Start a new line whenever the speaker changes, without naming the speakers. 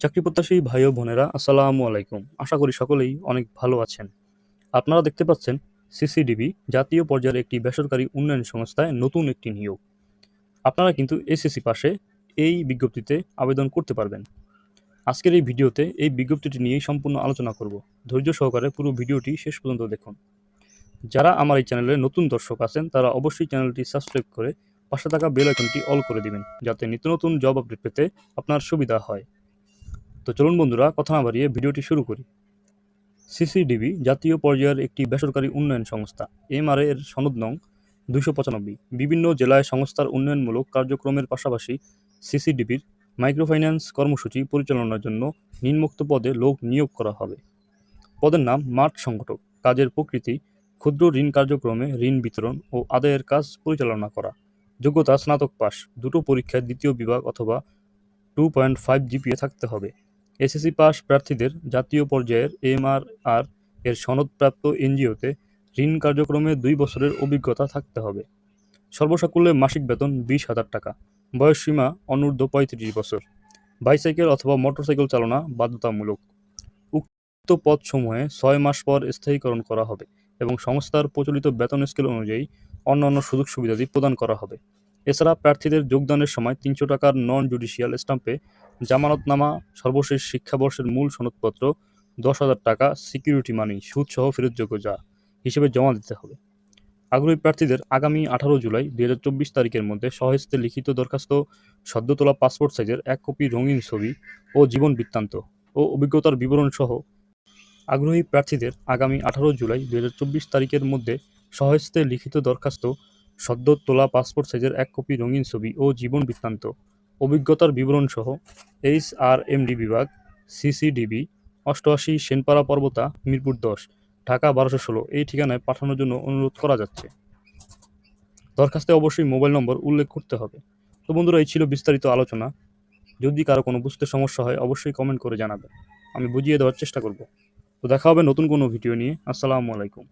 চাকরি প্রত্যাশী ভাই ও বোনেরা, আসসালামু আলাইকুম। আশা করি সকলেই অনেক ভালো আছেন। আপনারা দেখতে পাচ্ছেন সিসিডিবি, জাতীয় পর্যায়ের একটি বেসরকারি উন্নয়ন সংস্থায় নতুন একটি নিয়োগ। আপনারা কিন্তু এসএসসি পাশে এই বিজ্ঞপ্তিতে আবেদন করতে পারবেন। আজকের এই ভিডিওতে এই বিজ্ঞপ্তিটি নিয়েই সম্পূর্ণ আলোচনা করব। ধৈর্য সহকারে পুরো ভিডিওটি শেষ পর্যন্ত দেখুন। যারা আমার এই চ্যানেলে নতুন দর্শক আছেন, তারা অবশ্যই চ্যানেলটি সাবস্ক্রাইব করে পাশে থাকা বেল আইকনটি অল করে দিবেন, যাতে নিত্য নতুন জব আপডেট পেতে আপনার সুবিধা হয়। তো চলুন বন্ধুরা, কথা না বাড়িয়ে ভিডিওটি শুরু করি। সিসিডিবি জাতীয় পর্যায়ের একটি বেসরকারি উন্নয়ন সংস্থা, এমআরএ এর সনদ নং দুইশো পঁচানব্বই। বিভিন্ন জেলায় সংস্থার উন্নয়নমূলক কার্যক্রমের পাশাপাশি সিসিডিবির মাইক্রোফাইন্যান্স কর্মসূচি পরিচালনার জন্য নিম্নোক্ত পদে লোক নিয়োগ করা হবে। পদের নাম মাঠ সংগঠক, কাজের প্রকৃতি, ক্ষুদ্র ঋণ কার্যক্রমে ঋণ বিতরণ ও আদায়ের কাজ পরিচালনা করা। যোগ্যতা স্নাতক পাস দুটো পরীক্ষায় দ্বিতীয় বিভাগ অথবা টু পয়েন্ট ফাইভ জিপিএ থাকতে হবে। এসএসসি পাস প্রার্থীদের জাতীয় পর্যায়ের এমআরআর এর সনদপ্রাপ্ত এনজিওতে ঋণ কার্যক্রমে দুই বছরের অভিজ্ঞতা থাকতে হবে। সর্বসাকুল্যে মাসিক বেতন বিশ হাজার টাকা। বয়সসীমা অনূর্ধ্ব পঁয়ত্রিশ বছর। বাইসাইকেল অথবা মোটরসাইকেল চালনা বাধ্যতামূলক। উক্ত পদসমূহে ছয় মাস পর স্থায়ীকরণ করা হবে এবং সংস্থার প্রচলিত বেতন স্কেল অনুযায়ী অন্যান্য সুযোগ সুবিধাদি প্রদান করা হবে। এছাড়া প্রার্থীদের যোগদানের সময় তিনশো টাকার নন জুডিশিয়াল স্টাম্পে জামানতনামা, সর্বশেষ শিক্ষাবর্ষের মূল সনদপত্র, দশ হাজার টাকা সিকিউরিটি মানি সুদসহ ফেরতযোগ্য যা হিসেবে জমা দিতে হবে। আগ্রহী প্রার্থীদের আগামী আঠারো জুলাই দুই হাজার চব্বিশ তারিখের মধ্যে সহস্তে লিখিত দরখাস্ত সদ্য তোলা পাসপোর্ট সাইজের এক কপি রঙিন ছবি ও জীবন বৃত্তান্ত ও অভিজ্ঞতার বিবরণ সহ আগ্রহী প্রার্থীদের আগামী আঠারো জুলাই দুই হাজার চব্বিশ তারিখের মধ্যে সহস্তে লিখিত দরখাস্ত সদ্য তোলা পাসপোর্ট সাইজের এক কপি রঙিন ছবি ও জীবন বৃত্তান্ত। অভিজ্ঞতার বিবরণ সহ এইচ আর এমডি বিভাগ সিসিডিবি অষ্টআশি সেনপাড়া পর্বতা, মিরপুর দশ, ঢাকা বারোশো ষোলো। এই ঠিকানায় পাঠানোর জন্য অনুরোধ করা যাচ্ছে। দরখাস্তে অবশ্যই মোবাইল নম্বর উল্লেখ করতে হবে। তো বন্ধুরা, এই ছিল বিস্তারিত আলোচনা। যদি কারও কোনো বুঝতে সমস্যা হয়, অবশ্যই কমেন্ট করে জানাবেন। আমি বুঝিয়ে দেওয়ার চেষ্টা করব। তো দেখা হবে নতুন কোনো ভিডিও নিয়ে। আসসালামু আলাইকুম।